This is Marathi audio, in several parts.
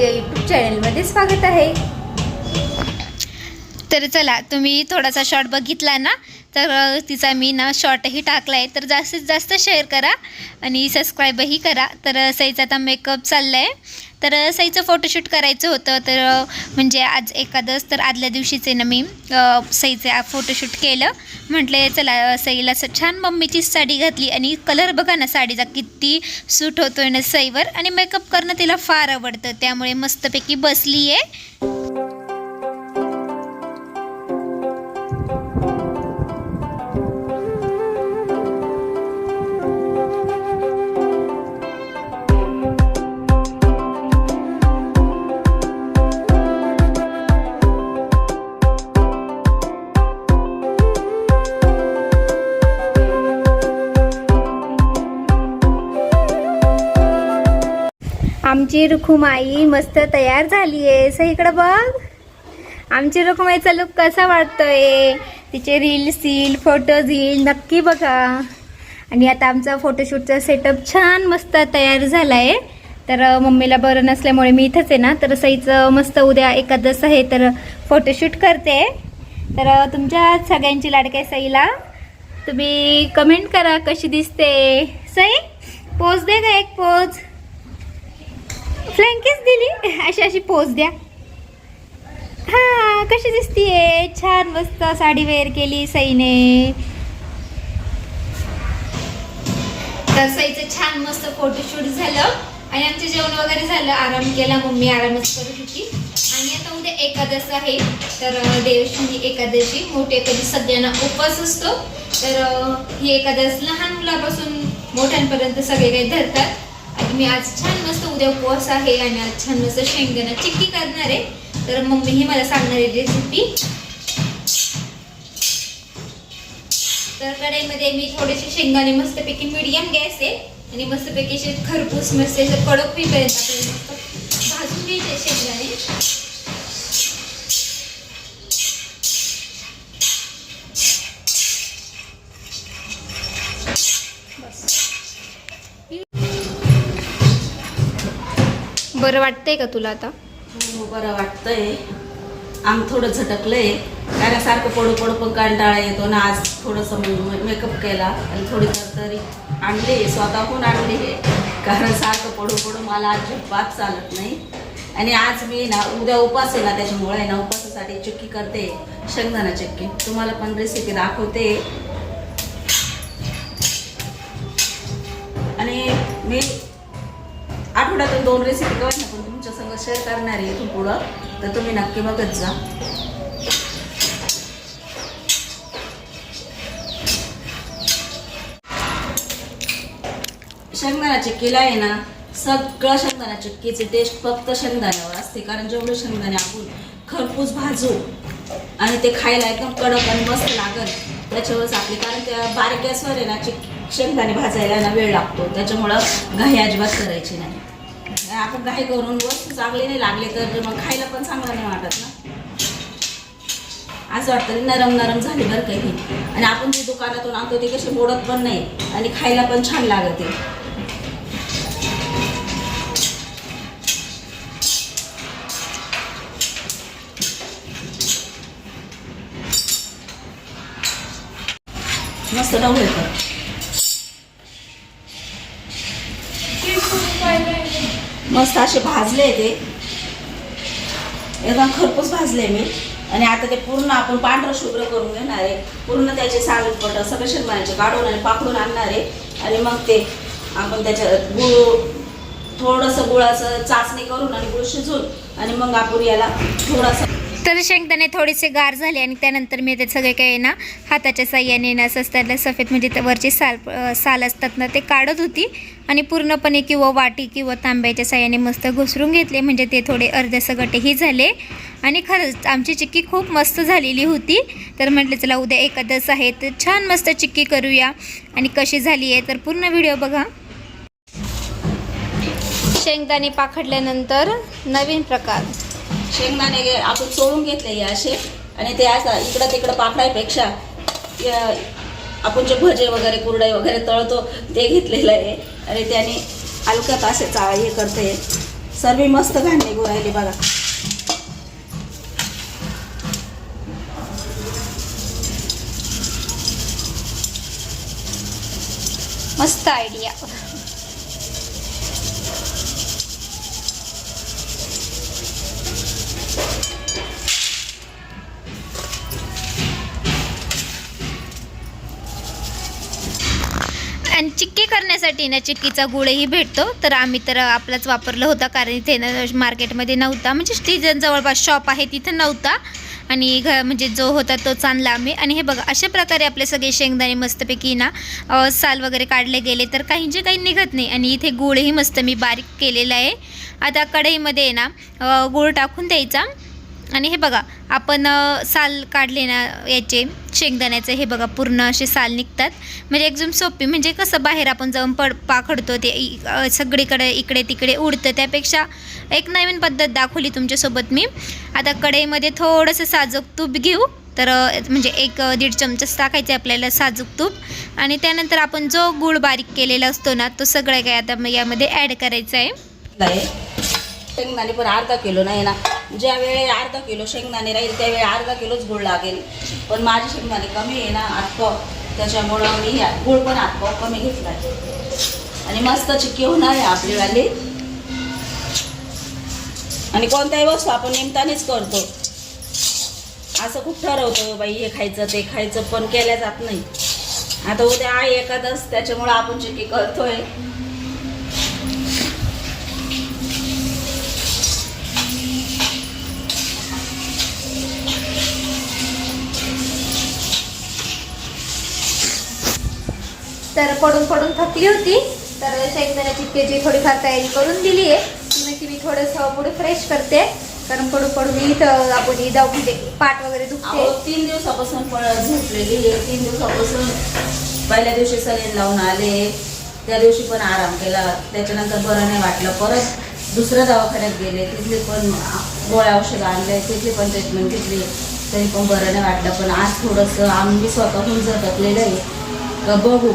या यूट्यूब चॅनलमध्ये स्वागत आहे. तर चला तुम्ही थोडासा शॉर्ट बघितला ना तर तिचा मी ना शॉर्टही टाकला आहे तर जास्तीत जास्त शेअर करा आणि सबस्क्राईबही करा. तर सईचा आता मेकअप चालला आहे तर सईचं फोटोशूट करायचं होतं. तर म्हणजे आज एखादंच तर आदल्या दिवशीचे ना मी सईचे फोटोशूट केलं. म्हटले चला सईला असं छान मम्मीचीच साडी घातली आणि कलर बघा ना साडीचा किती सूट होतोय ना सईवर. आणि मेकअप करणं तिला फार आवडतं. त्यामुळे मस्तपैकी बसली आहे आमची रुखुमाई मस्त तयार झाली आहे सईकडे बघ. आमची रुखुमाईचा लुक कसा वाटतोय? तिचे रील्स येईल फोटोज येईल नक्की बघा. आणि आता आमचा फोटोशूटचा सेटअप छान मस्त तयार झाला आहे तर मम्मीला बरं नसल्यामुळे मी इथंच आहे ना. तर सईचं मस्त उद्या एकादस आहे तर फोटोशूट करते. तर तुमच्या सगळ्यांची लाडक्या सईला. तुम्ही कमेंट करा कशी दिसते. सई पोज दे का एक पोज फ्लँकीच दिली. अशी अशी पोच द्या. हा कशी दिसतीये? छान मस्त साडी वेअर केली सईने. तर सईचं छान मस्त फोटोशूट झालं. आणि आमचं जेवण वगैरे झालं. आराम केला. मम्मी आरामच करत होती. आणि आता उद्या एकादश आहे. तर देवशी एकादशी. मोठी एकादशी सगळ्यांना उपवास असतो. तर ही एकादश लहान मुलापासून मोठ्यांपर्यंत सगळे काही धरतात. आणि मी आज छान मस्त उद्या उपवास आहे आणि आज छान मस्त शेंगदाणा चिक्की करणार आहे. तर मम्मी ही मला सांगणार आहे रेसिपी तर कढईमध्ये मी थोडेसे शेंगदाणे मस्तपैकी मिडियम गॅस आहे आणि मस्तपैकी असे खरपूस मस्त असे कडक होईपर्यंत आपल्याला मस्त भाजून घ्यायचे शेंगदाणे. बरं वाटतंय का तुला आता? हो बरं वाटतंय. अंग थोडं झटकलंय. कारण सारखं पडू पडू पण कंटाळा येतो ना. आज थोडंसं मेकअप केला. आणि थोडी तरी आणली स्वतःहून आणली हे कारण सारखं पडू पडू मला अजिबात चालत नाही. आणि आज मी ना उद्या उपास आहे ना त्याच्यामुळे ना उपासासाठी चक्की करते. शेंगदाणा चक्की. तुम्हाला पण रेसिपी दाखवते. आणि मी आठवड्यातून दोन रेसिपी कळत ना पण तुमच्या संग शेअर करणार आहे इथून पुढं तर तुम्ही नक्की बघत जा. शेंगदाणा चिक्कीला आहे ना सगळं शेंगदाणा चिक्कीची टेस्ट फक्त शेंगदाण्यावर असते कारण जेवढे शेंगदाणे आपण खरपूस भाजू आणि ते खायला एकदम कडक आणि मस्त लागल त्याच्यावरच आपली कारण त्या बारीक गॅसवर आहे ना चिक शेंगदाणे भाजायला ना वेळ लागतो त्याच्यामुळं घाई अजिबात करायची नाही. आपण घाई करून वस्तू चांगली नाही लागले तर मग खायला पण चांगलं नाही वाटत ना. असं वाटतं नरम नरम झाली बरं काही आणि आपण जे दुकानातून आणतो ते कसे मोडत पण नाही आणि खायला पण छान लागते. मस्त डवळे कर मस्त असे भाजले ते. एकदम खरपूस भाजले मी. आणि आता ते पूर्ण आपण पांढरं शुभ्र करून घेणार आहे. पूर्ण त्याचे सालट पट सगळे शेंगदाण्याचे काढून आणि पाकडून आणणार आहे. आणि मग ते आपण त्याच्यात गुळ थोडंसं गुळाचं चाचणी करून आणि गुळ शिजून आणि मग आपण याला थोडासा तर शेंगदाणे थोडेसे गार झाले आणि त्यानंतर मी ते सगळे काही ना हाताच्या साह्याने ना असं त्याला सफेद म्हणजे त्या वरचे साल साल असतात ना ते काढत होती. आणि पूर्णपणे किंवा वाटी किंवा तांब्याच्या साह्याने मस्त घुसरून घेतले. म्हणजे ते थोडे अर्धे सगटेही झाले. आणि खरंच आमची चिक्की खूप मस्त झालेली होती. तर म्हटलं चला उद्या एकादस आहे तर छान मस्त चिक्की करूया. आणि कशी झाली आहे तर पूर्ण व्हिडिओ बघा. शेंगदाणे पाखडल्यानंतर नवीन प्रकार. शेंगदाणे आपण चोळून घेतले हे असे. आणि ते असं इकडं तिकडं पाकडायपेक्षा आपण जे भजे वगैरे कुरडई वगैरे तळतो ते घेतलेलं आहे. आणि त्याने अलकत असे चा हे करते. सर्व मस्त घाण निघू राहिली बघा. मस्त आयडिया आणि चिक्की करण्यासाठी ना चिक्कीचा गुळही भेटतो. तर आम्ही तर आपलाच वापरला होता कारण इथे ना मार्केटमध्ये नव्हता. म्हणजे स्टीजन जवळपास शॉप आहे तिथं नव्हता. आणि घ म्हणजे जो होता तोच आणला आम्ही. आणि हे बघा अशा प्रकारे आपले सगळे शेंगदाणे मस्तपैकी ना साल वगैरे काढले गेले. तर काहींचे काही निघत नाही. आणि इथे गुळही मस्त मी बारीक केलेला आहे. आता कढईमध्ये आहे ना गूळ टाकून द्यायचा. आणि हे बघा आपण साल काढले ना याचे शेंगदाण्याचे हे बघा पूर्ण असे साल निघतात. म्हणजे एकदम सोपी म्हणजे कसं बाहेर आपण जाऊन पड पाखडतो ते सगळीकडे इकडे तिकडे उडतं. त्यापेक्षा एक नवीन पद्धत दाखवली तुमच्यासोबत मी. आता कढईमध्ये थोडंसं साजूक तूप घेऊ. तर म्हणजे एक दीड चमचाच टाकायचे आपल्याला साजूक तूप. आणि त्यानंतर आपण जो गूळ बारीक केलेला असतो ना तो सगळं काय आता यामध्ये ॲड करायचा आहे. आहे. शेंगदाणे पण अर्धा किलो नाही ना. ज्या वेळे अर्धा किलो शेंगदाणे राहील त्यावेळी अर्धा किलोच गुळ लागेल. पण माझे शेंगदाणे कमी आहे ना आतपाव त्याच्यामुळं मी गुळ पण आतपाव कमी घेतला आणि मस्त चिक्की होणार आहे आपलीवाली. आणि कोणत्याही वस्तू आपण नेमतानेच करतो. असं खूप ठरवतो बाई हे खायचं ते खायचं पण केल्या जात नाही. आता उद्या आहे एखादच त्याच्यामुळं आपण चिक्की करतोय. तर पडून पडून थकली होती. तर शेंगदाण्याची केजी थोडीफार तयारी करून दिली आहे. की मी थोडंसं पुढे फ्रेश करते. कारण पडून पडून इथं आपण इथं म्हणजे पाठ वगैरे दुखते. तीन दिवसापासून झोपलेली आहे. तीन दिवसापासून पहिल्या दिवशी सलीन लावून आले. त्या दिवशी पण आराम केला. त्याच्यानंतर बरं नाही वाटलं. परत दुसऱ्या दवाखान्यात गेले. तिथले पण गोळ्या औषधं आणले. तिथली पण ट्रीटमेंट घेतली. तरी पण बरं नाही वाटलं. पण आज थोडंसं आम्ही स्वतःहून झटकलेलं आहे. बघू?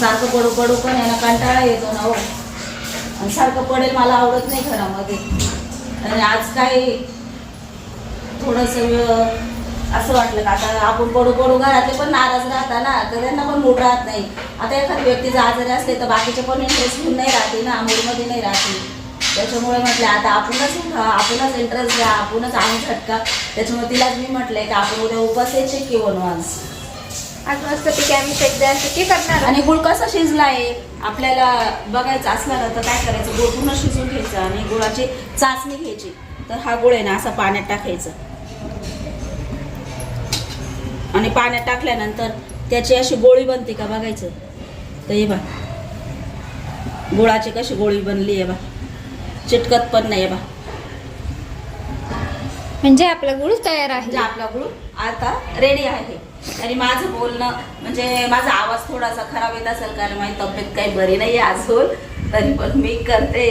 सारखं पडू पडू पण यांना कंटाळा येतो ना हो. आणि सारखं पडेल मला आवडत नाही घरामध्ये. आणि आज काय थोडंसं असं वाटलं का आता आपण पडू पडू घरातले पण नाराज राहता ना तर त्यांना पण मूड राहत नाही. आता एखादी व्यक्ती जर आजारी असले तर बाकीचे पण इंटरेस्ट घेऊन नाही राहते ना मूडमध्ये नाही राहते त्याच्यामुळे म्हटलं आता आपणच आपणच इंटरेस्ट घ्या आपणच आणू झटका. त्याच्यामुळे तिलाच मी म्हटलंय की आपण उद्या उपास यायचे की वनवास? आज मस्तपैकी आम्ही शेंगदाण्या चिक्की करणार आणि गुळ कसा शिजला आहे आपल्याला बघायचं असला ना तर काय करायचं? गुळ पूर्ण शिजून घ्यायचं आणि गुळाची चाचणी घ्यायची. तर हा गुळ आहे ना असा पाण्यात टाकायचं. आणि पाण्यात टाकल्यानंतर त्याची अशी गोळी बनते का बघायचं? तर ये बा गुळाची कशी गोळी बनली आहे बा चिटकत पण नाही आहे बा म्हणजे आपला गुळ तयार आहे. म्हणजे आपला गुळ आता रेडी आहे. आणि माझं बोलणं म्हणजे माझा आवाज थोडासा खराब येत असेल कारण माझी तब्येत काही बरी नाही आहे अजून तरी पण मी करते.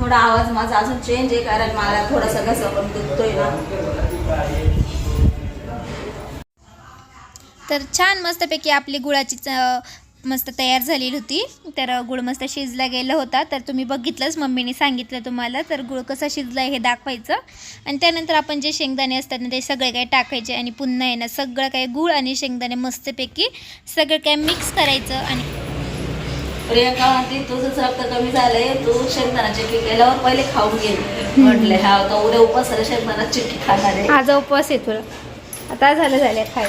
थोडा आवाज माझा अजून चेंज आहे कारण मला थोडंसं कसं पण दुखतोय ना. तर छान मस्तपैकी आपली गुळाची च- मस्त तयार झालेली होती. तर गुळ मस्त शिजला गेला होता तर तुम्ही बघितलंच मम्मीने सांगितलं तुम्हाला. तर गुळ कसा शिजला हे दाखवायचं. आणि त्यानंतर आपण जे शेंगदाणे असतात ना ते सगळे काही टाकायचे. आणि पुन्हा आहे ना सगळं काही गुळ आणि शेंगदाणे मस्तपैकी सगळं काय मिक्स करायचं आणि प्रियंका म्हणते तुझं रक्त कमी झालंय. तू शेंगदाणा चिक्की केल्यावर पहिले खाऊन घे. म्हटले हा आता उद्या उपासाला शेंगदाणा चिक्की खाणार आहे. आज उपवास आहे तुला आता झालं झालं खाय.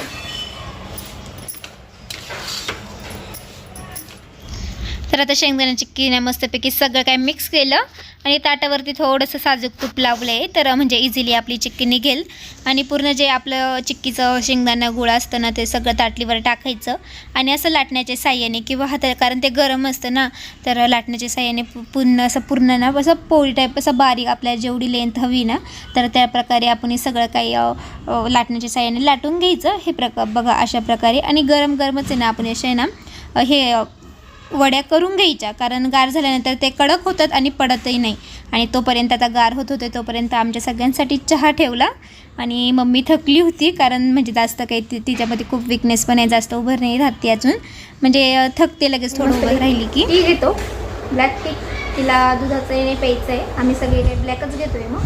तर आता शेंगदाणा चिक्कीने मस्तपैकी सगळं काय मिक्स केलं. आणि ताटावरती थोडंसं साजूक तूप लावलं आहे तर म्हणजे इझिली आपली चिक्की निघेल. आणि पूर्ण जे आपलं चिक्कीचं शेंगदाणा गुळ असतं ना ते सगळं ताटलीवर टाकायचं. आणि असं लाटण्याच्या साह्याने किंवा हाता कारण ते गरम असतं ना तर लाटण्याच्या साह्याने पु- पूर्ण असं पूर्ण ना असं पोळी टाईप असं बारीक आपल्याला जेवढी लेंथ हवी ना तर त्याप्रकारे आपण हे सगळं काही लाटण्याच्या साह्याने लाटून घ्यायचं. हे प्रकार बघा अशा प्रकारे. आणि गरम गरमच आहे ना आपण असे ना हे वड्या करून घ्यायच्या. कारण गार झाल्यानंतर ते कडक होतात आणि पडतही नाही. आणि तोपर्यंत आता गार होत होते तोपर्यंत आमच्या सगळ्यांसाठी चहा ठेवला. आणि मम्मी थकली होती कारण म्हणजे जास्त काही ति तिच्यामध्ये खूप विकनेस पण आहे जास्त उभं नाही राहत ती अजून. म्हणजे थकते लगेच थोडं उभं राहिली की. घेतो. ब्लॅक टी तिला दुधाचं येणे प्यायचं आहे आम्ही सगळे काही ब्लॅकच घेतोय मग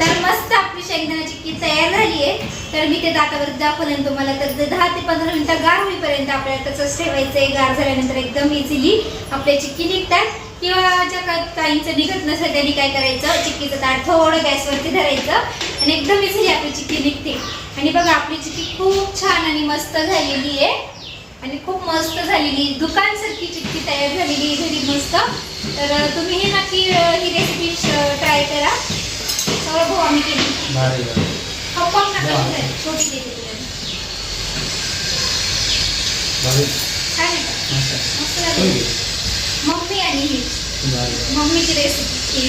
तर मस्त आपली शेंगदाण्याची चिक्की तयार झाली आहे तर मी ते दातावर दाखवलं तुम्हाला तर दहा ते पंधरा मिनिटं गार होईपर्यंत आपल्याला तसंच ठेवायचं आहे गार झाल्यानंतर एकदम इझिली आपल्या चिक्की निघतात. किंवा ज्या काहींचं निघत नसेल त्यांनी काय करायचं? चिक्कीचं ताट थोडं गॅसवरती धरायचं आणि एकदम इझिली आपली चिक्की निघते. आणि बघा आपली चिक्की खूप छान आणि मस्त झालेली आहे आणि खूप मस्त झालेली दुकानसारखी चिक्की तयार झालेली घरी मस्त. तर तुम्ही हे नक्की ही रेसिपी ट्राय करा. सौरभ भाऊ आम्ही केली भारी भारी. पप्पा नका वा. तुला, छोटी देते तुला भारी. छान आहे का? मस्त. मस्त होय झाली की? मम्मी आणि ही भारी. मम्मीची रेसिपी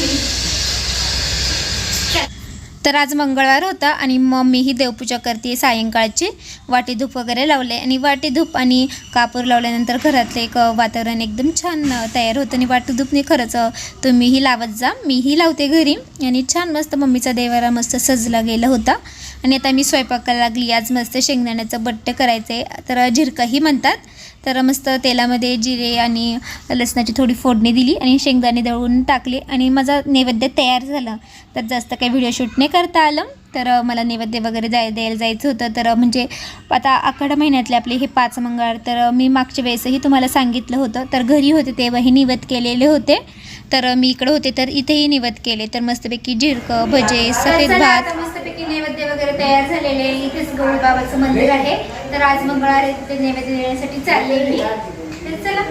तर आज मंगळवार होता आणि मम्मी ही देवपूजा करते. सायंकाळची वाटी धूप वगैरे लावले आणि वाटी धूप आणि कापूर लावल्यानंतर घरातलं एक वातावरण एकदम छान तयार होतं आणि वाटी धूपने खरंच तुम्हीही लावत जा मीही लावते घरी. आणि छान मस्त मम्मीचा देवारा मस्त सजला गेला होता. आणि आता मी स्वयंपाकाला लागली. आज मस्त शेंगदाण्याचं बट्ट करायचं आहे तर झिरकंही म्हणतात. तर मस्त तेलामध्ये जिरे आणि लसणाची थोडी फोडणी दिली आणि शेंगदाणे दळून टाकले आणि माझा नैवेद्य तयार झाला. तर जास्त काही व्हिडिओ शूट नाही करता आलं. तर मला नैवेद्य वगैरे जाय द्यायला जायचं होतं. तर म्हणजे आता आखाड महिन्यातले आपले हे पाच मंगळवार. तर मी मागच्या वेळेसही तुम्हाला सांगितलं होतं. तर घरी होते तेव्हाही निवत केलेले होते. तर मी इकडे होते तर इथेही निवत केले. तर मस्तपैकी झिरकं भजे सफेद भात. मस्तपैकी नैवेद्य वगैरे तयार झालेले इथेच गौरी बाबाचं मंदिर आहे. तर आज मंगळवार नैवेद्य देण्यासाठी चालले मी तर चला.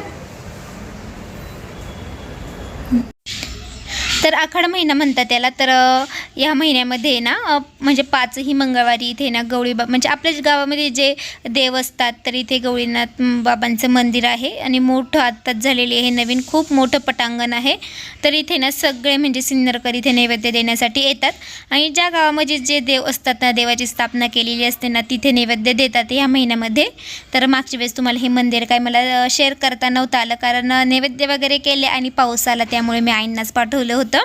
तर आखाड महिना म्हणतात त्याला तर ह्या या महिन्यामध्ये ना म्हणजे पाचही मंगळवारी इथे ना गवळी बा म्हणजे आपल्याच गावामध्ये जे देव असतात तर इथे गवळीनाथ बाबांचं मंदिर आहे आणि मोठं आत्ताच झालेली हे नवीन खूप मोठं पटांगण आहे. तर इथे ना सगळे म्हणजे सिन्नरकर इथे नैवेद्य देण्यासाठी येतात आणि ज्या गावामध्ये जे देव असतात ना देवाची स्थापना केलेली असते ना तिथे नैवेद्य देतात ह्या महिन्यामध्ये. तर मागच्या वेळेस तुम्हाला हे मंदिर काय मला शेअर करता नव्हतं आलं कारण नैवेद्य वगैरे केले आणि पाऊस आला त्यामुळे मी आईंनाच पाठवलं होतं.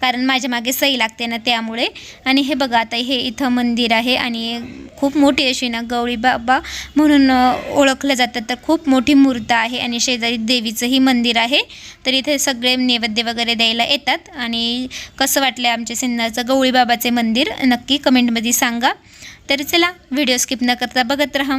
कारण माझ्या मागे सही लागते ना त्यामुळे. आणि हे बघा आता हे इथं मंदिर आहे आणि खूप मोठी अशी ना गवळी बाबा म्हणून ओळखलं जातं. तर खूप मोठी मूर्त आहे आणि शेजारी देवीचंही मंदिर आहे. तर इथे सगळे नैवेद्य वगैरे द्यायला येतात. आणि कसं वाटलं आमच्या सिन्नरचं गवळीबाबाचे मंदिर नक्की कमेंटमध्ये सांगा. तर चला व्हिडिओ स्किप न करता बघत राहा.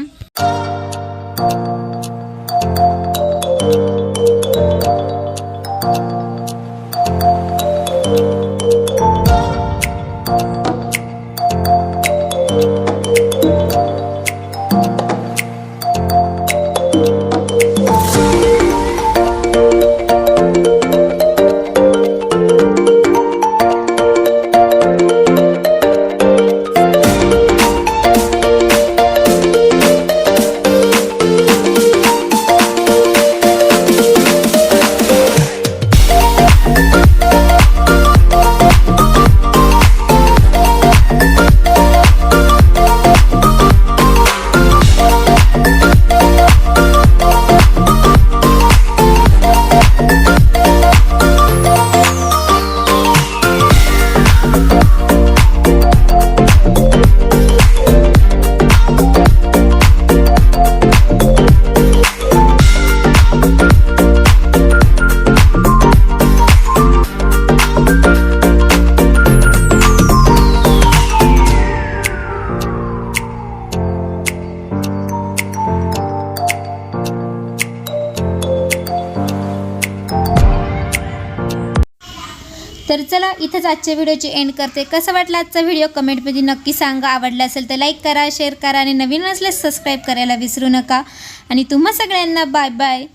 इथंच आजच्या व्हिडिओची एंड करते. कसं वाटलं आजचा व्हिडिओ? कमेंटमध्ये नक्की सांगा. आवडला असेल तर लाईक करा शेअर करा आणि नवीन असल्यास सबस्क्राईब करायला विसरू नका. आणि तुम्हा सगळ्यांना बाय बाय